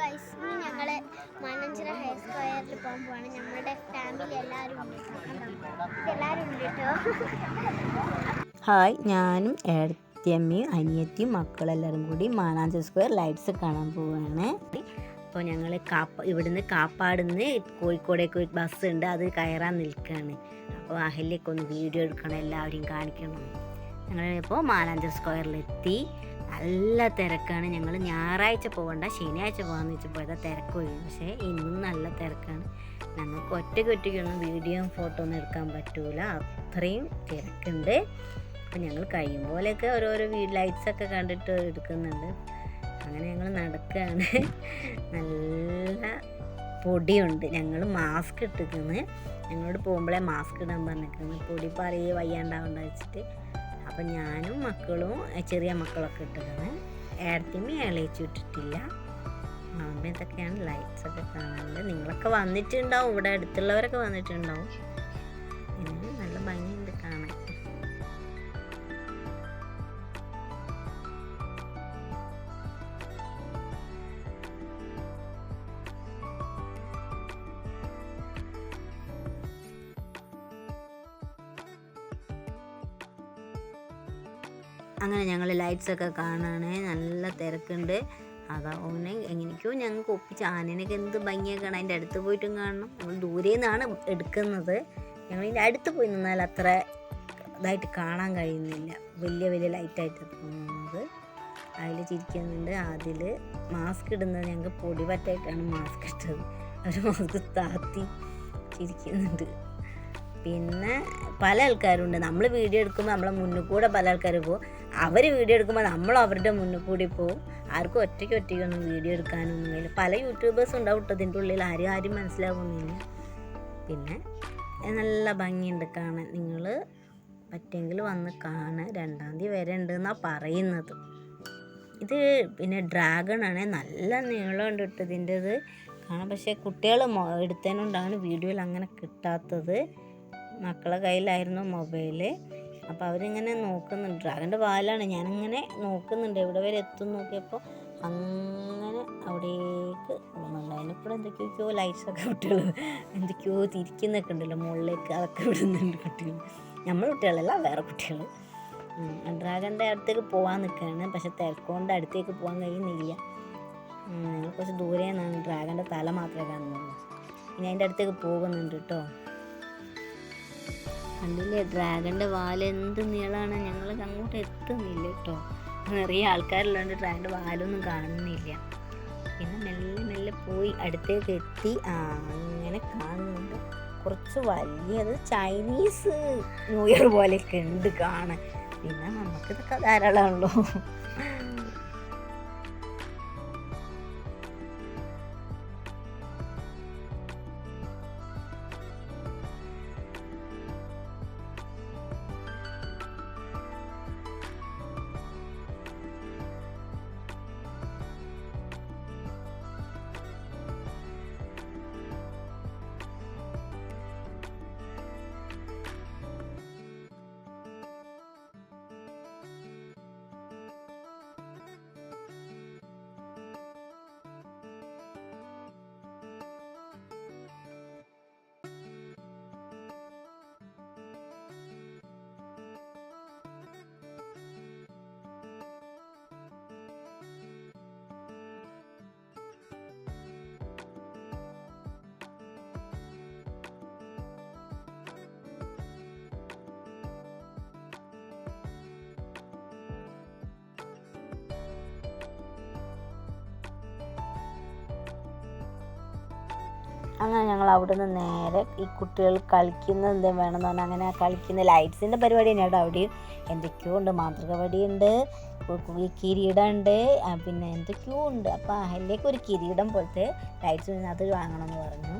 Guys ഇന്ന് ഞങ്ങൾ Mananchira higher സ്ക്വയറിൽ പോകാൻ പോവാണ്. ഞങ്ങളുടെ ഫാമിലി എല്ലാവരും ഉണ്ട്. എല്ലാവരും ഉണ്ട് കേട്ടോ. ഹായ് ഞാനും ഏടത്തിയമ്മയും അനിയത്തിയും മക്കളെല്ലാവരും കൂടി മാനാഞ്ചി സ്ക്വയർ ലൈറ്റ്സ് കാണാൻ പോവുകയാണ് അപ്പോൾ ഞങ്ങൾ കാപ്പ ഇവിടുന്ന് കാപ്പാടുന്ന് കോഴിക്കോടേക്ക് ഒരു ബസ് ഉണ്ട്. അത് കയറാൻ നിൽക്കുകയാണ് അപ്പോൾ അഹല്യൊക്കെ ഒന്ന് വീഡിയോ എടുക്കണം. എല്ലാവരെയും കാണിക്കണം. ഞങ്ങളിപ്പോൾ മാനാഞ്ചി സ്ക്വയറിലെത്തി നല്ല തിരക്കാണ്. ഞങ്ങൾ ഞായറാഴ്ച പോകണ്ട ശനിയാഴ്ച പോകാമെന്ന് വെച്ചപ്പോഴത്തെ ഇതാ തിരക്ക് പോയി പക്ഷേ ഇന്നും നല്ല തിരക്കാണ്. ഞങ്ങൾക്ക് ഒറ്റയ്ക്ക് ഒറ്റയ്ക്കൊന്നും വീഡിയോയും ഫോട്ടോ ഒന്നും എടുക്കാൻ പറ്റൂല. അത്രയും തിരക്കുണ്ട്. അപ്പം ഞങ്ങൾ കഴിയും പോലെയൊക്കെ ഓരോരോ വീ ലൈറ്റ്സ് ഒക്കെ കണ്ടിട്ട് എടുക്കുന്നുണ്ട്. അങ്ങനെ ഞങ്ങൾ നടക്കുകയാണ് നല്ല പൊടിയുണ്ട്. ഞങ്ങൾ മാസ്ക് ഇട്ടിരിക്കുന്നത് ഞങ്ങളോട് പോകുമ്പോഴേ മാസ്ക് ഇടാൻ പറഞ്ഞിരിക്കുന്നത് പൊടി പറയേ വയ്യാണ്ടാവണ്ട വെച്ചിട്ട്. അപ്പം ഞാനും മക്കളും ചെറിയ മക്കളൊക്കെ ഇട്ടിരുന്നത് ഏടത്തിമ്മ ഇളയിച്ചു ഇട്ടിട്ടില്ല. അതുകൊണ്ട് ഇതൊക്കെയാണ് ലൈറ്റ്സൊക്കെ കാണാനുള്ളത് നിങ്ങളൊക്കെ വന്നിട്ടുണ്ടാവും. ഇവിടെ അടുത്തുള്ളവരൊക്കെ വന്നിട്ടുണ്ടാവും. അങ്ങനെ ഞങ്ങൾ ലൈറ്റ്സൊക്കെ കാണാണ്. നല്ല തിരക്കുണ്ട്. അതാ ഓനെ എങ്ങനെയൊക്കെയോ ഞങ്ങൾക്ക് ഒപ്പിച്ച് ആനേനൊക്കെ എന്ത് ഭംഗിയൊക്കെ കാണാൻ അതിന്റെ അടുത്ത് പോയിട്ടും കാണണം. നമ്മൾ ദൂരെ നിന്നാണ് എടുക്കുന്നത്. ഞങ്ങൾ ഇതിന്റെ അടുത്ത് പോയി നിന്നാൽ അത്ര ഇതായിട്ട് കാണാൻ കഴിയുന്നില്ല. വലിയ വലിയ ലൈറ്റായിട്ട് തോന്നുന്നത് അതിൽ ചിരിക്കുന്നുണ്ട് അതിൽ മാസ്ക് ഇടുന്നത് ഞങ്ങൾക്ക് പൊടിപറ്റായിട്ടാണ് മാസ്ക് ഇട്ടത്. അവർ മാസ്ക് താത്തി ചിരിക്കുന്നുണ്ട്. പിന്നെ പല ആൾക്കാരുണ്ട്. നമ്മൾ വീഡിയോ എടുക്കുമ്പോൾ നമ്മളെ മുന്നിൽ കൂടെ പല ആൾക്കാർ പോകും അവർ വീഡിയോ എടുക്കുമ്പോൾ നമ്മൾ അവരുടെ മുന്നിൽ കൂടി പോകും ആർക്കും ഒറ്റയ്ക്ക് ഒറ്റയ്ക്കൊന്നും വീഡിയോ എടുക്കാനൊന്നും ഇല്ല പല യൂട്യൂബേഴ്സും ഉണ്ടാവും കേട്ടോ ഇതിന്റെ ഉള്ളിൽ. ആരും ആരും മനസ്സിലാവുന്നില്ല. പിന്നെ നല്ല ഭംഗിയുണ്ട് കാണാൻ. നിങ്ങൾ പറ്റുമെങ്കിൽ വന്ന് കാണാൻ. രണ്ടാം തീയതി വരെ ഉണ്ടെന്നാണ് പറയുന്നത്. ഇത് പിന്നെ ഡ്രാഗൺ ആണ്. നല്ല നീളമുണ്ട് കേട്ടോ ഇതിന്റെത്. കാണാൻ പക്ഷേ കുട്ടികൾ എടുത്തതിനുണ്ടാണ് വീഡിയോയിൽ അങ്ങനെ കിട്ടാത്തത്. മക്കളെ കയ്യിലായിരുന്നു മൊബൈൽ അപ്പോൾ അവരിങ്ങനെ നോക്കുന്നുണ്ട്. ഡ്രാഗന്റെ വാലാണ്. ഞാനിങ്ങനെ നോക്കുന്നുണ്ട്. എവിടെ വരെ എത്തും നോക്കിയപ്പോൾ അങ്ങനെ അവിടേക്ക് പോകുന്നുണ്ട് അതിനിപ്പോൾ എന്തൊക്കെയൊക്കെയോ ലൈറ്റ്സൊക്കെ കുട്ടികൾ എന്തൊക്കെയോ തിരിക്കുന്നൊക്കെ ഉണ്ടല്ലോ. മുകളിലേക്ക് അതൊക്കെ വിടുന്നുണ്ട് കുട്ടികൾ നമ്മൾ കുട്ടികളല്ല വേറെ കുട്ടികൾ ഡ്രാഗന്റെ അടുത്തേക്ക് പോകാൻ നിൽക്കുകയാണ് പക്ഷെ തിരക്കൊണ്ട് അടുത്തേക്ക് പോകാൻ കഴിയുന്നില്ല. കുറച്ച് ദൂരെ നിന്നാണ് ഡ്രാഗന്റെ തല മാത്രമേ കാണുന്നുള്ളൂ. ഇനി അതിന്റെ അടുത്തേക്ക് പോകുന്നുണ്ട് കേട്ടോ കണ്ടില്ലേ? ഡ്രാഗന്റെ എന്ത് നീളാണ്. ഞങ്ങൾ അങ്ങോട്ട് എത്തുന്നില്ല കേട്ടോ. നിറയെ ആൾക്കാരുള്ളതുകൊണ്ട് ഡ്രാഗന്റെ വാലൊന്നും കാണുന്നില്ല. പിന്നെ മെല്ലെ മെല്ലെ പോയി അടുത്തേക്ക് എത്തി. ആ അങ്ങനെ കാണുന്നുണ്ട്. കുറച്ച് വലിയത് ചൈനീസ് ന്യൂ ഇയർ പോലെയൊക്കെ ഉണ്ട് കാണാൻ. പിന്നെ നമുക്കിതൊക്കെ ധാരാളമാണല്ലോ. അങ്ങനെ ഞങ്ങൾ അവിടെ നിന്ന് നേരെ ഈ കുട്ടികൾ കളിക്കുന്ന എന്ത് വേണമെന്ന് പറഞ്ഞാൽ അങ്ങനെ കളിക്കുന്ന ലൈറ്റ്സിന്റെ പരിപാടി തന്നെയാണ് അവിടെയും. എന്തൊക്കെയോ ഉണ്ട് മാതൃക വടിയുണ്ട് ഈ കിരീടം ഉണ്ട് പിന്നെ എന്തൊക്കെയോ ഉണ്ട്. അപ്പോൾ അതിലേക്ക് ഒരു കിരീടം പോലത്തെ ലൈറ്റ്സ് അത് വാങ്ങണമെന്ന് പറഞ്ഞു.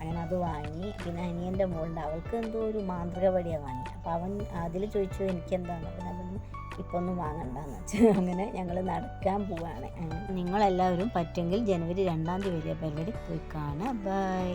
അങ്ങനെ അത് വാങ്ങി. പിന്നെ അനിയന്റെ മോളുണ്ട്. അവൾക്ക് എന്തോ ഒരു മാന്ത്രിക വടിയാണ് വാങ്ങി അപ്പോൾ അവൻ അതിൽ ചോദിച്ചു എനിക്ക് എന്താണ് പിന്നെ അവൻ ഇപ്പോൾ ഒന്നും വാങ്ങണ്ടെന്ന് വെച്ചാൽ അങ്ങനെ ഞങ്ങൾ നടക്കാൻ പോവാണ്. നിങ്ങളെല്ലാവരും പറ്റുമെങ്കിൽ ജനുവരി രണ്ടാം തീയതി വരെ പരിപാടി പോയി കാണാം. ബൈ.